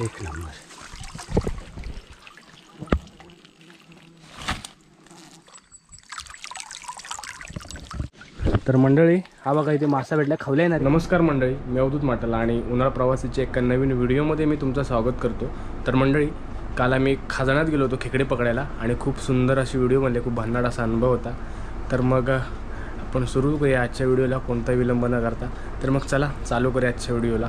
एक नंबर तर मंडळी हा बघा इथे मासा भेटला खवल्या ना नमस्कार मंडळी मी अवधूत माटला आणि उन्हाळा प्रवासीच्या एका नवीन व्हिडिओमध्ये मी तुमचं स्वागत करतो. तर मंडळी काल आम्ही खाजण्यात गेलो होतो खेकडे पकडायला आणि खूप सुंदर अशी व्हिडिओ व्हिडिओमधले खूप भन्नाट असा अनुभव होता. तर मग आपण सुरू करूया आजच्या व्हिडिओला कोणताही विलंब न करता. तर मग चला चालू करूया आजच्या व्हिडिओला.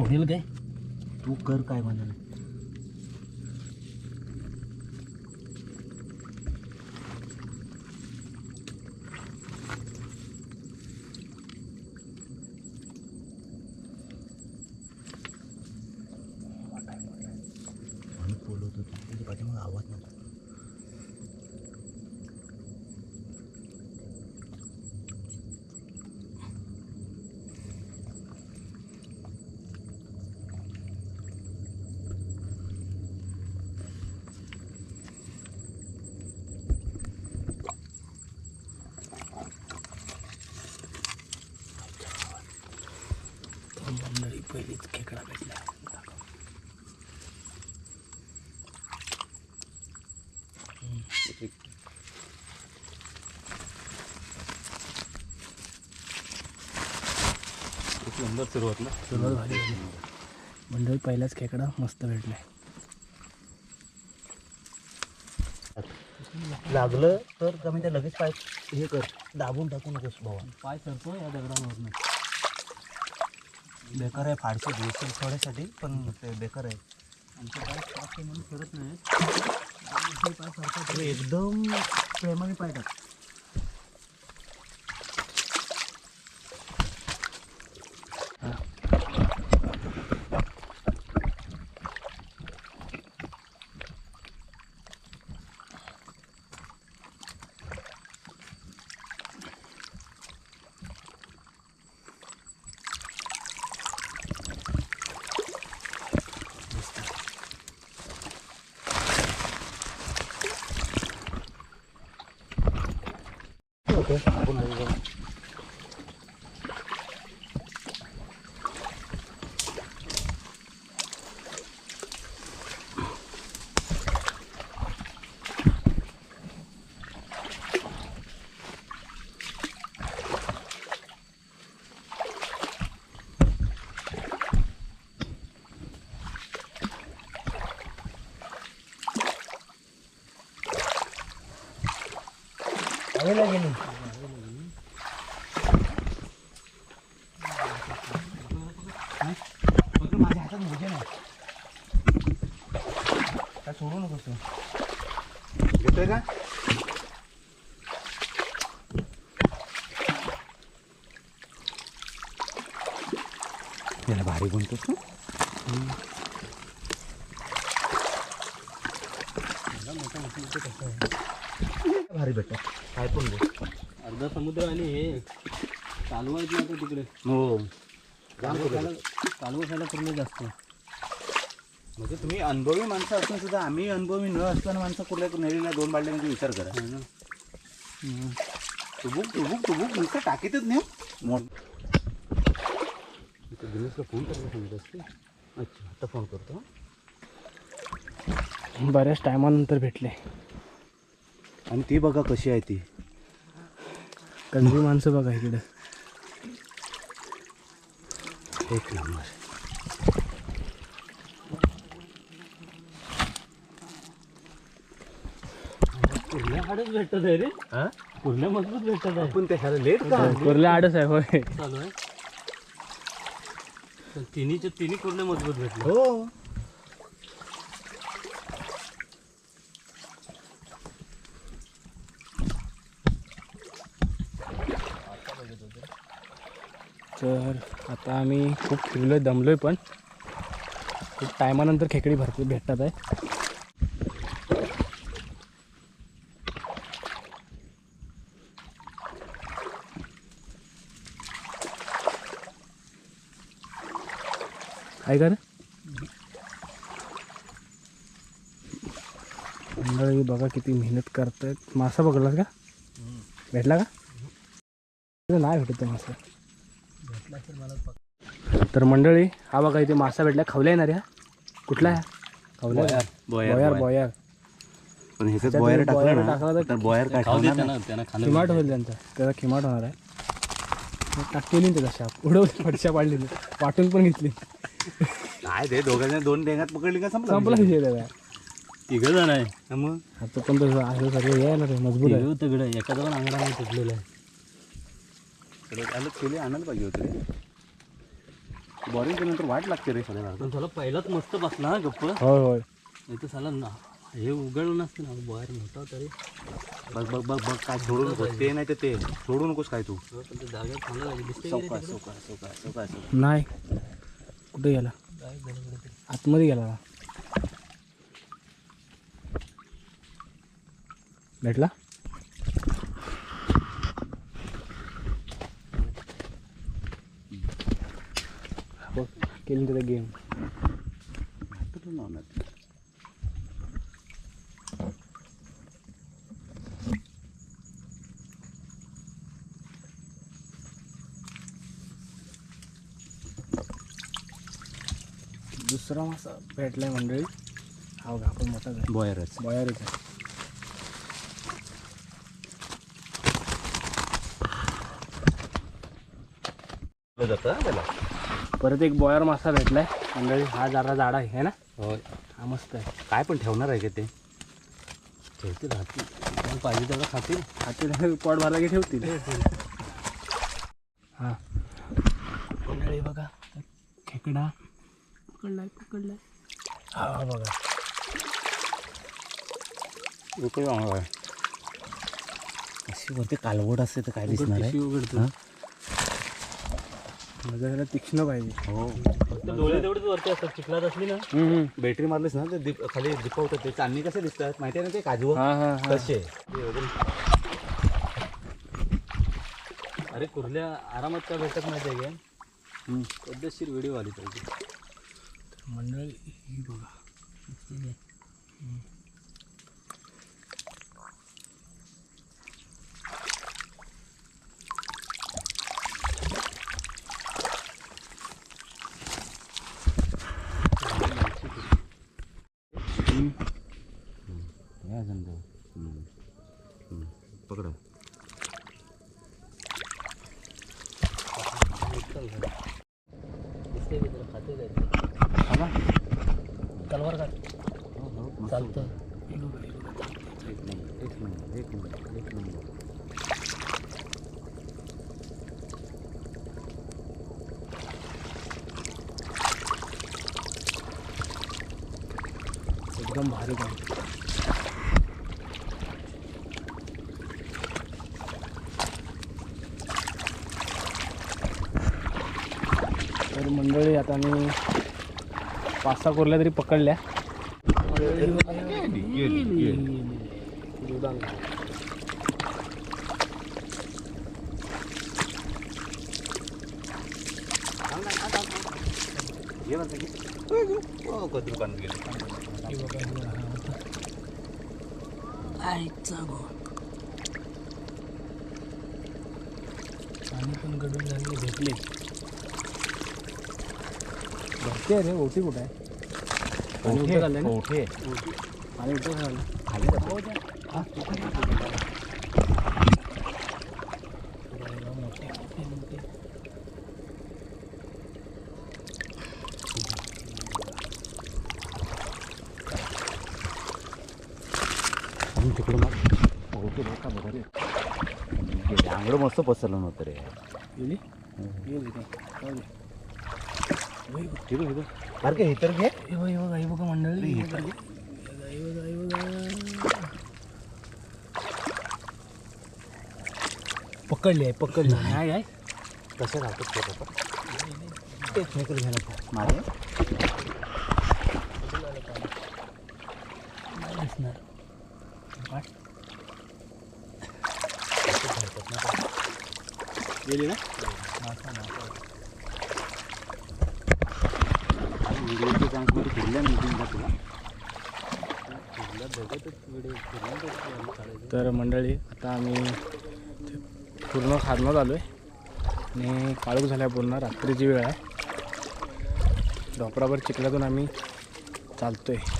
फोडेल काय? तू कर काय म्हणाल बोलत होतो त्याच्या पाठीमागे आवाज नव्हता मंडळी पहिलीच खेकडा भेटला नंबर सुरुवात ना? सुरुवात भारी झाली. मंडळी पहिलाच खेकडा मस्त भेटलाय. लागलं तर कमी ते लगेच पाय हे कर दाबून टाकू नकोस भावा. पाय सरतो या दगडांवरनं. बेकार आहे फाडसे दिवस थोड्यासाठी पण ते बेकार आहे. आमचे पाय म्हणून करत नाही पाय सरतात एकदम प्रेमाने पाय टाक. 이렇게 잡은 거. 당연하게는 घेतोय का? याला भारी बनतोस ना? भारी भेटत. काय पण. अर्धा समुद्र आणि हे चालू आहेत ना तिकडे. हो. चालू असायला पूर्ण जास्त. म्हणजे तुम्ही अनुभवी माणसं असून सुद्धा आम्ही अनुभवी न असताना माणसं कुठल्या नेलेल्या दोन बाटल्यांचा विचार करा. टुबुक टुबुक टुबुक नुसतं टाकीतच नाही. मोठ. दिनेशला फोन करायला सांगितलं असते. अच्छा आता फोन करतो हं. बऱ्याच टायमानंतर भेटले. आणि ती बघा कशी आहे ती. कंदी माणसं बघा इकडं. एक नंबर. कुर्ल्या आडच भेटत आहे रे. हा? कुर्ल्या मजबूत भेटत आहे. आपण त्याला लेट का? कुर्ल्या आडच आहे होय. चालू आहे. तर तिन्हीचे तिन्ही कुर्ले मजबूत भेटले. हो. तर आता आम्ही खूप फिरलोय दमलोय पण. खूप टायमानंतर खेकडी भरपूर भेटतात आहे. काय कर मंडळी बघा किती मेहनत करतायत. मासा पकडलास का? भेटला का? नाही भेटत तो मासा. भेटला मला तर मंडळी हा बघा इथे मासा भेटला. खवल्या येणार ह्या कुठला आहे खवल्या बोयार. बोयार बोयार. पण बोयर टाकलं टाकला तर बोयर काय खिमाट होईल त्यांचा. त्याचा खिमाट होणार आहे. टाकलेली त्याचा शाप. उडवली फडशा पाडलेली. वाटून पण घेतली. काय ते दोघांना दोन डेंगात पकडली का संपला? संपला विषय तिघ जण आहे. मग? आता पण तसं असं सगळं यायला रे मजबूत आहे. तिघ तगड एका जण अंगडा नाही तुटलेला आहे. इकडे आलं केली आणायला पाहिजे होतं केल्यानंतर वाट लागते रे सगळ्या पण त्याला पहिलाच मस्त बसला हा गप्प. होय होय. नाही तर साला ना हे उघडलं नसतं ना बाहेर मोठा तरी. बघ बघ बघ बघ काय सोडू नको. ते नाही तर ते. सोडू नकोस काय तू. हो, पण ते जागेत चांगलं दिसते नाही. कुठे गेला आतमध्ये गेला का? भेटला बघ, केली त्याचा गेम मासा भेटलाय मंडळी. हा बघा आपण मोठाच आहे बॉयरच. बयारीच आहे. जातं त्याला परत एक बॉयर मासा भेटलाय. मंडळी हा जरा जाडा आहे है ना? होय. हा मस्त आहे. काय पण ठेवणार आहे का ते? ठेवते राहते पण पाहिजे तेवढं खातील. हाती पोट भरला की ठेवतील? हा. मंडळी बघा. खेकडा पकडलाय पकडलाय. हा बघा. अशी वरती कालवड असते तर काय दिसणार आहे? उघडतो. मजा यायला तीक्ष्ण पाहिजे. हो. फक्त डोळे तेवढेच वरती असतात चिखलात असली ना. बॅटरी मारलीस ना ते दीप खाली दिपवतात ते चांदणी कसे दिसतात माहिती आहे ना ते? काजू हा हा हा. तसे अरे कुर्ल्या आरामात काय भेटत माहिती आहे का पद्धतशीर व्हिडिओ आली पाहिजे. 오늘 이거가 이제 음. 음. 야, 정도. 음. 음. 빠그라. तलवार का चालतं एकदम भारी काम तर मंडळी आता मी पाच सहा कोरल्या तरी पकडल्या. आणि दुकानात पण गडून झाले भेटले भरते रे ओटी कुठं आहे पाणी उलटं झालंय ना ओठे पाणी उलटं झालं खाली जातो. आणि तिकडं मग ओठे बघा बघा रे आंगडं मस्त पसरलं नव्हतं रे गेली गेली काय का हे तर घे हे बघ हे बघा हे बघा मंडळी हे तर घे बघा, हे बघा, नाही बघा. पकडली आहे पकडली आहे आहे कसे राहतात ते लोक टेक्निकल घेणं दिसणार गेली ना फिरल्या मिटिंग का तुला तर मंडळी आता आम्ही पूर्ण खारणात आलो आहे आणि काळोख झाल्या आहे पूर्ण रात्रीची वेळ आहे. डोपराभर चिखलातून आम्ही चालतो आहे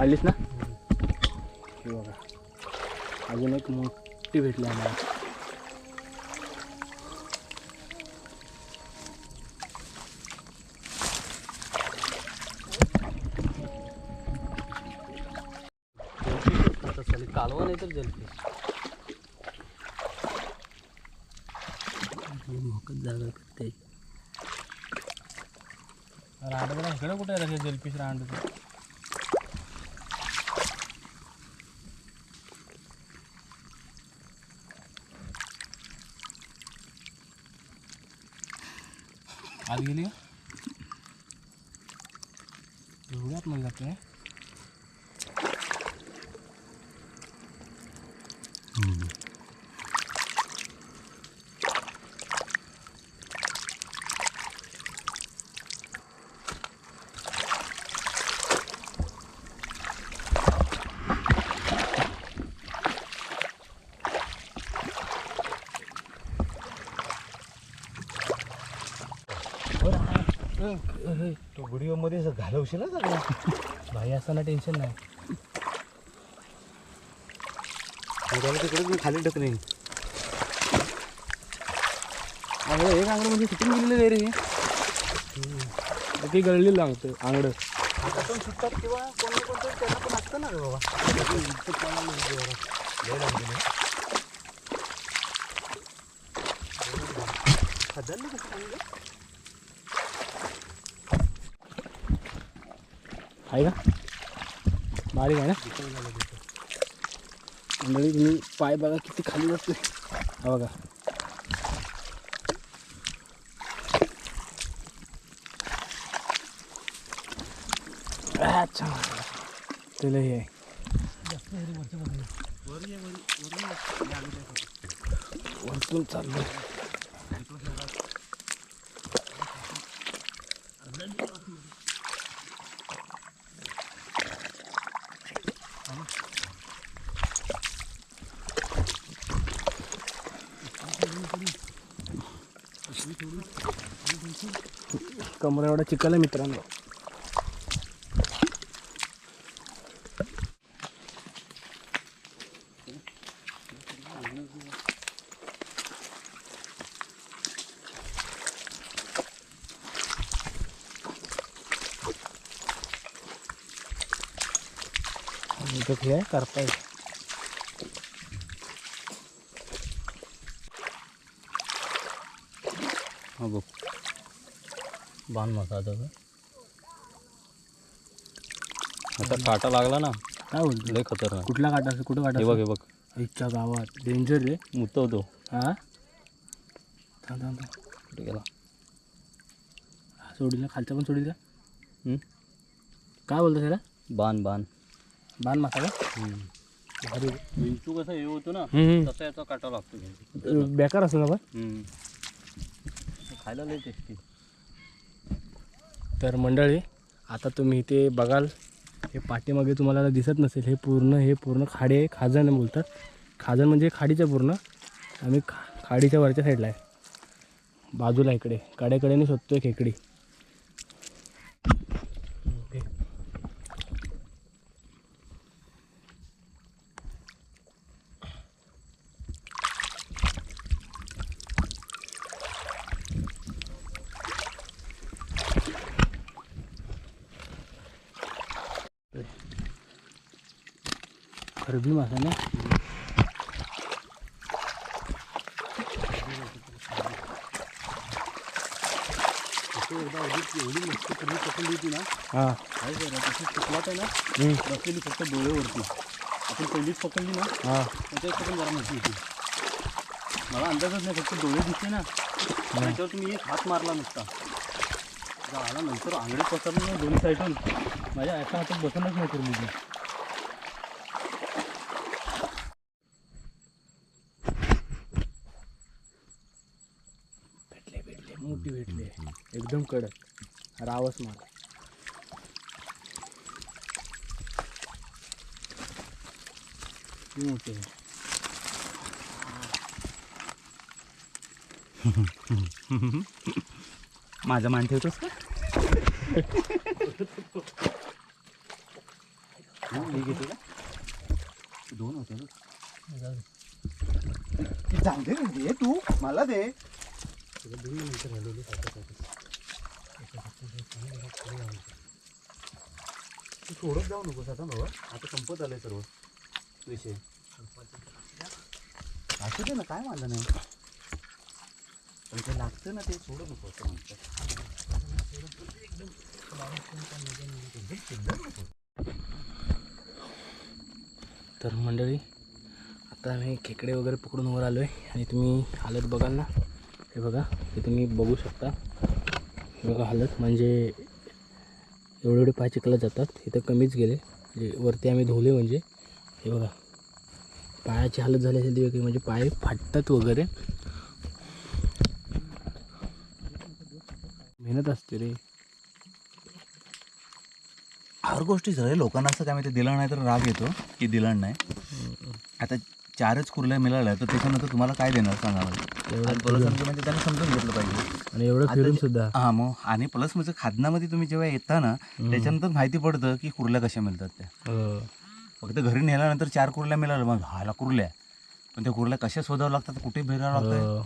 आलीस ना? बघा. अजून एक मोठ भेटली आम्हाला आता साली कालवा नाही तर मोकच जागा करते रांडा तर इकडे कुठे? आहे जलपिश रांड आत गेली एवढ्यात मग जाते. तो व्हिडिओमध्ये घालवशील ना सगळं. भाई असताना टेन्शन नाही. तिकडे मी खाली ढकले आंगडं एक आंगडं म्हणजे कुठून गेलेलं आहे रे हे? ती गळली लागतं आंगडं आता पण सुटतात किंवा कोण ना कोणतं त्यांना पण असतं ना रे बाबा. खदरलं कसं सांगितलं? आहे का? बारीक आहे ना? मंडळी तुम्ही पाय बघा किती खाली बसते हा बघा. अच्छा. त्याला हे आहे. वरतून चाललं कमरा एवढा चिकल आहे मित्रांनो. इथं हे आहे करताय. हा बघ. बाण मसाचा का आता काटा लागला ना काय बोलतो? लय खतरनाक. कुठला काटा असं कुठं काटा हे बघ हे बघ. इच्छा गावात. डेंजर रे. मुतवतो. हा? थांब थांब थांब. कुठे गेला? हा सोडील. खालचा पण सोडील. हम्म? काय बोलतो त्याला? बाण बाण बाण मासा का भारी. विंचू कसं हे होतो ना हम्म. तसा याचा काटा लागतो. बेकार असं ना पण. हम्म. खायला लय टेस्टी तर मंडळी आता तुम्ही इथे बघाल हे पाठीमागे तुम्हाला दिसत नसेल हे पूर्ण हे पूर्ण खाडे खाजण बोलतात. खाजण म्हणजे खाडीचं पूर्ण. आम्ही खा खाडीच्या वरच्या साईडला आहे. बाजूला इकडे कड्याकड्याने शोधतो आहे खेकडी. खरबी मासा ना? एवढी मस्त पकडली होती ना? हां. काय करा तशी चिखलात आहे ना. बसलेली फक्त डोळेवरती आपण पहिलीच पकडली ना हां. त्याच्यापेक्षा पण जरा मोठी होती. मला अंदाजच नाही फक्त डोळे दिसते ना. त्याच्यावर तुम्ही एक हात मारला नुसता. झाला नंतर आंगडे पसरले ना दोन्ही साईडून. माझ्या एका हातात बसणच नाही करून ती भेटले भेटले मोठी भेटले. एकदम कडक. रावस मला मोठे माझा मान ठेवतोस का? मी घेतो का? दोन होते ना. चांगले दे तू. मला दे. तू सोडत जाऊ नकोस आता बाबा आता संपत आलंय सर्व विषय. असू दे ना काय माझं नाही. पण ते लागतं ना ते सोडू नको असं म्हणतात. तर मंडळी आता आम्ही खेकडे वगैरे पकडून वर आलो आहे आणि तुम्ही आलत बघाल ना हे बघा हे तुम्ही बघू शकता. हे बघा हालत म्हणजे एवढे एवढे पाय चिखलात जातात. इथं कमीच गेले. म्हणजे वरती आम्ही धुले म्हणजे हे बघा. पायाची हालत झाली असेल ती वेगळी म्हणजे पाय फाटतात वगैरे. मेहनत असते रे. हर गोष्टी सगळे लोकांना असं काय माहिती दिलं नाही तर राग येतो की दिलं नाही. आता चारच कुर्ल्या मिळाल्या तर त्याच्यानंतर तुम्हाला काय देणार सांगा मला. बरं समजून म्हणजे त्यांनी समजून घेतलं पाहिजे. आणि एवढं फिरून सुद्धा. हा मग आणि प्लस म्हणजे खादनामध्ये तुम्ही जेव्हा येता ना त्याच्यानंतर माहिती पडतं की कुर्ल्या कशा मिळतात त्या. अं, फक्त घरी नेल्यानंतर चार कुर्ल्या मिळाल्या मग हाला कुर्ल्या. पण त्या कुर्ल्या कशा शोधावं लागतात कुठे भेटावं लागतं अं,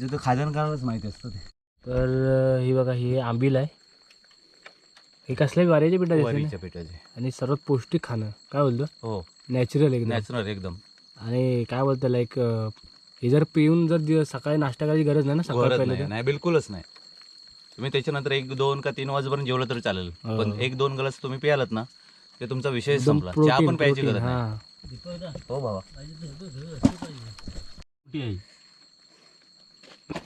जे तो खाजण करायलाच माहिती असतं ते. तर ही बघा ही आंबील आहे. हे कसल्या वाऱ्याच्या पिठाची असते ना? वरीच्या पिठाचे. आणि सर्वात पौष्टिक खाणं. काय बोलतो? हो. नॅचरल एकदम. नॅचरल एकदम. आणि काय बोलतो लाईक हे जर पिऊन जर सकाळी नाश्ता करायची गरज नाही ना सकाळी गरज पहिले नाही नाही बिलकुलच नाही. तुम्ही त्याच्यानंतर एक दोन का तीन वाजेपर्यंत जेवलं तरी चालेल. हो. पण एक दोन ग्लास तुम्ही प्यालात ना ते तुमचा विषय संपला. चहा पण प्यायची गरज नाही. हा. हो बाबा.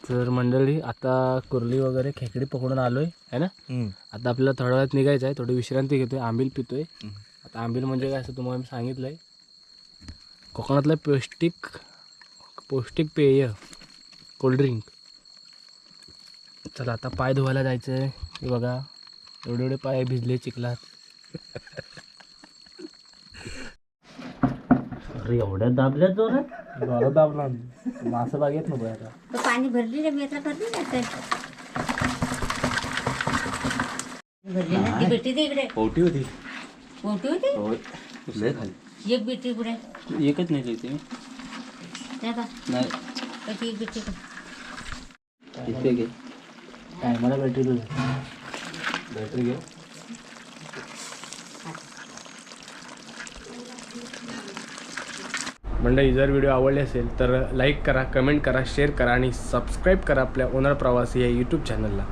तर मंडळी आता कुर्ली वगैरे खेकडी पकडून आलोय है ना? आता आपल्याला थोड्या वेळात निघायचं आहे थोडी विश्रांती घेतोय आंबील पितोय. आता आंबील म्हणजे काय असं तुम्हाला मी सांगितलंय? कोकणातलं पौष्टिक पौष्टिक पेय कोल्ड्रिंक चला आता पाय धुवायला जायचं आहे हे बघा एवढे एवढे पाय भिजले चिखलात. अरे एवढ्या दाबल्या जोरात बरं दाबला मासं बागेत नको आता. तो पाणी भरलेलं मी आता भरली ना तर. भरली ना ती बेटी दे इकडे. ओटी होती. मोठी होती? एक बेटी पुढे. एकच नाही लिहिते नाही. इथे घे. काय मला बॅटरी बॅटरी घे. मंडळी जर व्हिडिओ आवडले असेल तर लाईक करा कमेंट करा शेअर करा आणि सबस्क्राईब करा आपल्या ओनर प्रवासी या यूट्यूब चॅनलला